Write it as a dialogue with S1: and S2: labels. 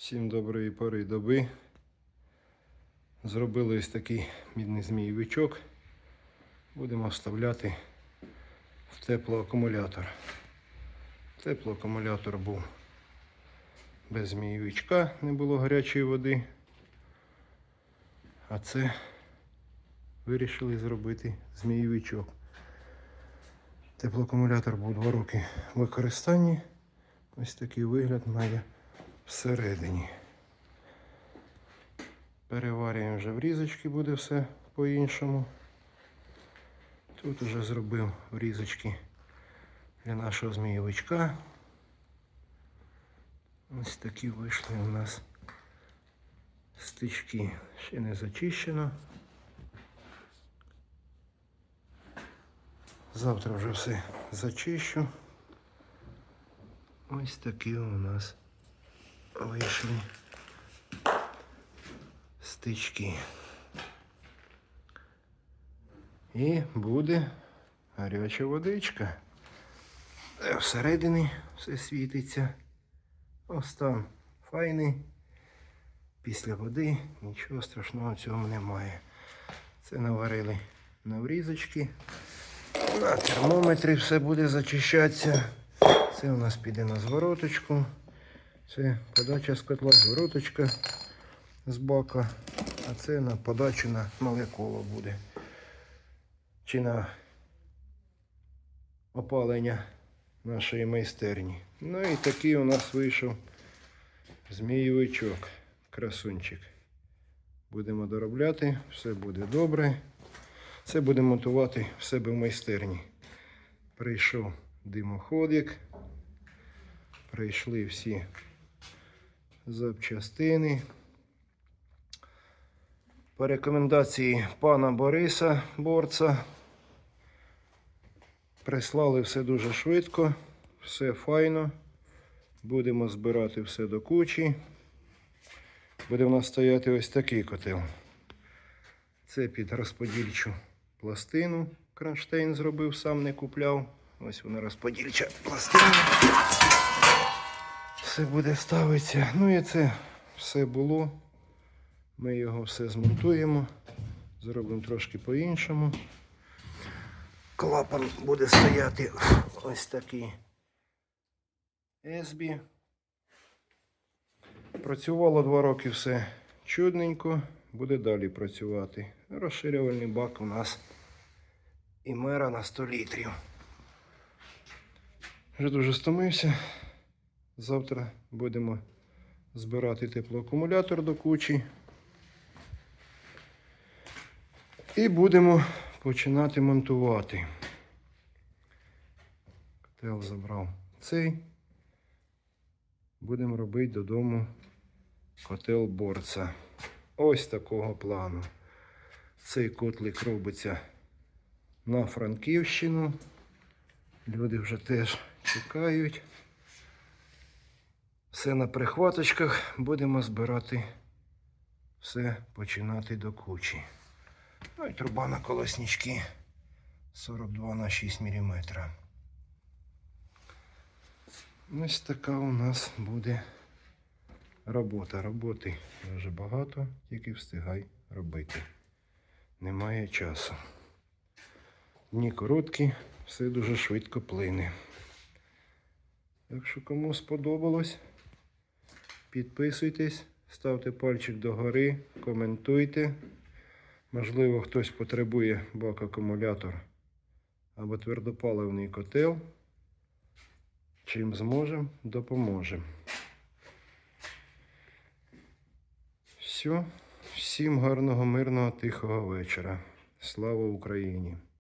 S1: Всім доброї пори доби. Зробили ось такий мідний змійовичок. Будемо вставляти в теплоакумулятор. Теплоакумулятор був без змійовичка, не було гарячої води. А це вирішили зробити змійовичок. Теплоакумулятор був 2 роки в використанні. Ось такий вигляд має всередині. Переварюємо вже в різочки, буде все по-іншому. Тут вже зробив різочки для нашого змійовичка. Ось такі вийшли у нас стички. Ще не зачищено. Завтра вже все зачищу. Ось такі у нас вийшли стички. І буде гаряча водичка. Е, Всередині все світиться. Ось там файний. Після води нічого страшного в цьому немає. Це наварили на врізочки. На термометрі все буде зачищатися. Це у нас піде на звороточку. Це подача з котла, звороточка з бака. А це на подачу на мале коло буде. Чи на опалення нашої майстерні. Ну і такий у нас вийшов змійовичок, красунчик. Будемо доробляти, все буде добре. Це будемо монтувати в себе в майстерні. Прийшов димоходик. Прийшли всі запчастини. По рекомендації пана Бориса Борца. Прислали все дуже швидко, все файно. Будемо збирати все до кучі. Буде в нас стояти ось такий котел. Це під розподільчу пластину. Кронштейн зробив, сам не купляв. Ось вона розподільча пластина. Все буде ставитися. Ну і це все було. Ми його все змонтуємо. Зробимо трошки по-іншому. Клапан буде стояти ось такий Есбі. Працювало два роки все чудненько, буде далі працювати. Розширювальний бак у нас і мера на 100 літрів. Вже дуже стомився. Завтра будемо збирати теплоакумулятор до кучі. І будемо починати монтувати. Котел забрав цей. Будемо робити додому котел борца. Ось такого плану. Цей котлик робиться на Франківщину. Люди вже теж чекають. Все на прихваточках. Будемо збирати все починати до кучі. Ну і труба на колоснички 42 на 6 мм. Ось така у нас буде робота. Роботи дуже багато, тільки встигай робити. Немає часу. Дні короткі, все дуже швидко плине. Так що кому сподобалось, підписуйтесь, ставте пальчик догори, коментуйте. Можливо, хтось потребує бак-акумулятор або твердопаливний котел. Чим зможемо, допоможемо. Все. Всім гарного, мирного, тихого вечора. Слава Україні!